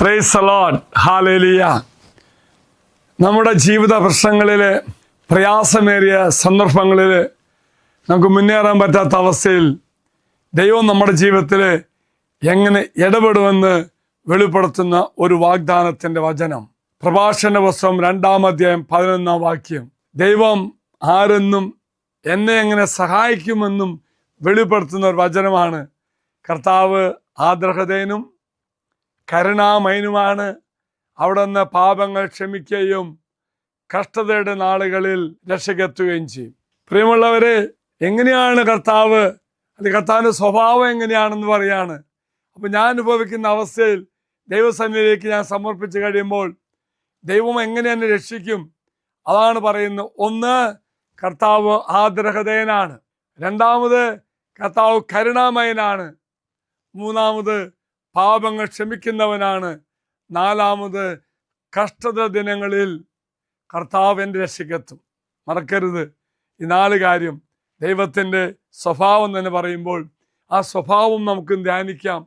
പ്രൈസലോൺ ഹാലേലിയ നമ്മുടെ ജീവിത പ്രശ്നങ്ങളിൽ പ്രയാസമേറിയ സന്ദർഭങ്ങളിൽ നമുക്ക് മുന്നേറാൻ പറ്റാത്ത അവസ്ഥയിൽ ദൈവം നമ്മുടെ ജീവിതത്തിൽ എങ്ങനെ ഇടപെടുമെന്ന് വെളിപ്പെടുത്തുന്ന ഒരു വാഗ്ദാനത്തിന്റെ വചനം. പ്രഭാഷണ പുസ്തകം രണ്ടാം അധ്യായം പതിനൊന്നാം വാക്യം. ദൈവം ആരെന്നും എന്നെ എങ്ങനെ സഹായിക്കുമെന്നും വെളിപ്പെടുത്തുന്ന ഒരു വചനമാണ്. കർത്താവ് ആദ്രഹതേനും കരുണാമയനുമാണ്. നിന്ന് പാപങ്ങൾ ക്ഷമിക്കുകയും കഷ്ടതയുടെ നാളുകളിൽ രക്ഷകെത്തുകയും ചെയ്യും. പ്രിയമുള്ളവരെ എങ്ങനെയാണ് കർത്താവ്? അല്ലെങ്കിൽ കർത്താവിന്റെ സ്വഭാവം എങ്ങനെയാണെന്ന് പറയാണ്. അപ്പം ഞാൻ അനുഭവിക്കുന്ന അവസ്ഥയിൽ ദൈവസന്നിധിയിലേക്ക് ഞാൻ സമർപ്പിച്ച് കഴിയുമ്പോൾ ദൈവം എങ്ങനെ എന്നെ രക്ഷിക്കും? അതാണ് പറയുന്നത്. ഒന്ന് കർത്താവ് ആഗ്രഹതയനാണ്. രണ്ടാമത് കർത്താവ് കരുണാമയനാണ്. മൂന്നാമത് പാപങ്ങൾ ക്ഷമിക്കുന്നവനാണ്. നാലാമത് കഷ്ടത ദിനങ്ങളിൽ കർത്താവ് എന്റെ രക്ഷയ്ക്കെത്തും മറക്കരുത്. ഈ നാല് കാര്യം ദൈവത്തിന്റെ സ്വഭാവം തന്നെ പറയുമ്പോൾ ആ സ്വഭാവം നമുക്ക് ധ്യാനിക്കാം.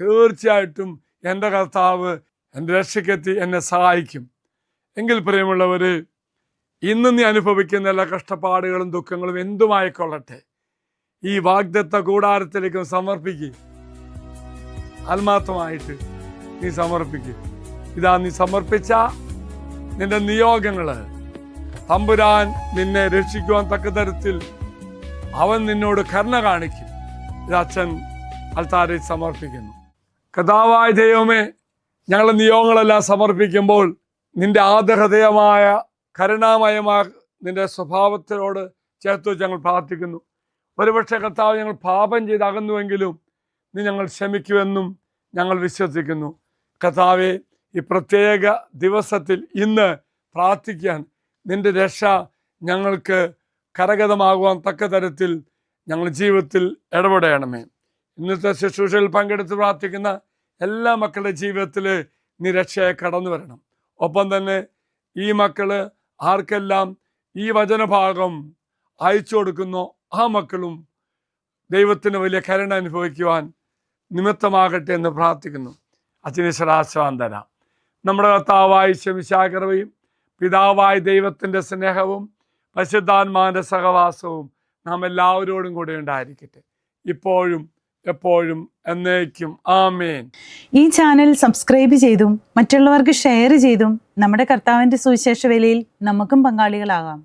തീർച്ചയായിട്ടും എന്റെ കർത്താവ് എന്റെ രക്ഷയ്ക്കെത്തി എന്നെ സഹായിക്കും. എങ്കിൽ പ്രിയമുള്ളവർ ഇന്ന് നീ അനുഭവിക്കുന്ന എല്ലാ കഷ്ടപ്പാടുകളും ദുഃഖങ്ങളും എന്തുമായിക്കൊള്ളട്ടെ? ഈ വാഗ്ദത്ത കൂടാരത്തിലേക്കും സമർപ്പിക്കുക ആത്മാർത്ഥമായിട്ട് നീ സമർപ്പിക്കും. ഇതാ നീ സമർപ്പിച്ച നിന്റെ നിയോഗങ്ങൾ. തമ്പുരാൻ നിന്നെ രക്ഷിക്കുവാൻ തക്ക തരത്തിൽ അവൻ നിന്നോട് കരുണ കാണിക്കും. ഇത് അച്ഛൻ സമർപ്പിക്കുന്നു. കഥാവായ ദൈവമേ ഞങ്ങളുടെ നിയോഗങ്ങളെല്ലാം സമർപ്പിക്കുമ്പോൾ നിന്റെ ആദഹൃദയമായ കരുണാമയമായ നിന്റെ സ്വഭാവത്തിനോട് ചേർത്ത് ഞങ്ങൾ പ്രാർത്ഥിക്കുന്നു. ഒരുപക്ഷെ കർത്താവ് ഞങ്ങൾ പാപം ചെയ്ത് അകന്നുവെങ്കിലും നീ ഞങ്ങൾ ക്ഷമിക്കുമെന്നും ഞങ്ങൾ വിശ്വസിക്കുന്നു. കഥാവെ ഈ പ്രത്യേക ദിവസത്തിൽ ഇന്ന് പ്രാർത്ഥിക്കാൻ നിന്റെ രക്ഷ ഞങ്ങൾക്ക് കരഗതമാകുവാൻ തക്ക തരത്തിൽ ഞങ്ങൾ ജീവിതത്തിൽ ഇടപെടണമേ. ഇന്നത്തെ ശുശ്രൂഷയിൽ പങ്കെടുത്ത് പ്രാർത്ഥിക്കുന്ന എല്ലാ മക്കളുടെ ജീവിതത്തിൽ നീ രക്ഷയെ കടന്നു വരണം. ഒപ്പം തന്നെ ഈ മക്കൾ ആർക്കെല്ലാം ഈ വചനഭാഗം അയച്ചു കൊടുക്കുന്നോ ആ മക്കളും ദൈവത്തിന് വലിയ കരുണ അനുഭവിക്കുവാൻ നിമിത്തമാകട്ടെ എന്ന് പ്രാർത്ഥിക്കുന്നു. അച്ഛനീശ്വരാശ്വാന്തര നമ്മുടെ കർത്താവായ ശമിശാകരവയും പിതാവായ ദൈവത്തിന്റെ സ്നേഹവും പരിശുദ്ധാത്മാവിന്റെ സഹവാസവും നാം എല്ലാവരോടും കൂടെ ഉണ്ടായിരിക്കട്ടെ. ഇപ്പോഴും എപ്പോഴും എന്നേക്കും. ആമേൻ. ഈ ചാനൽ സബ്സ്ക്രൈബ് ചെയ്തും മറ്റുള്ളവർക്ക് ഷെയർ ചെയ്തും നമ്മുടെ കർത്താവിന്റെ സുവിശേഷ വേലയിൽ നമുക്കും പങ്കാളികളാകാം.